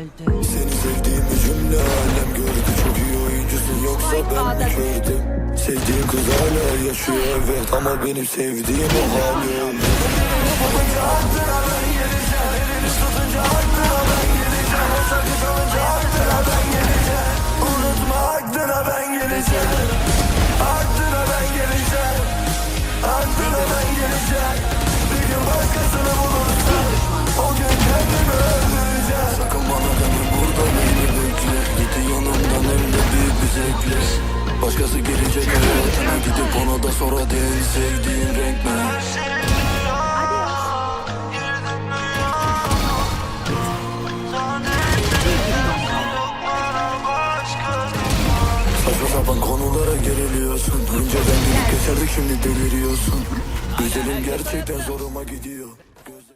öldü. Seni sevdiğimi cümle alem gördü. Çok iyi oyuncusun yoksa ben mi kördüm Sevdiğim kız hala yaşıyor evet. Ama benim sevdiğim o hali. öldü Gelecek hayatına Gidip ona da sonra sevdiğin renk? Saçma sapan konulara geriliyorsun Önceden gelip geçerdik şimdi deliriyorsun Güzelim gerçekten zoruma gidiyor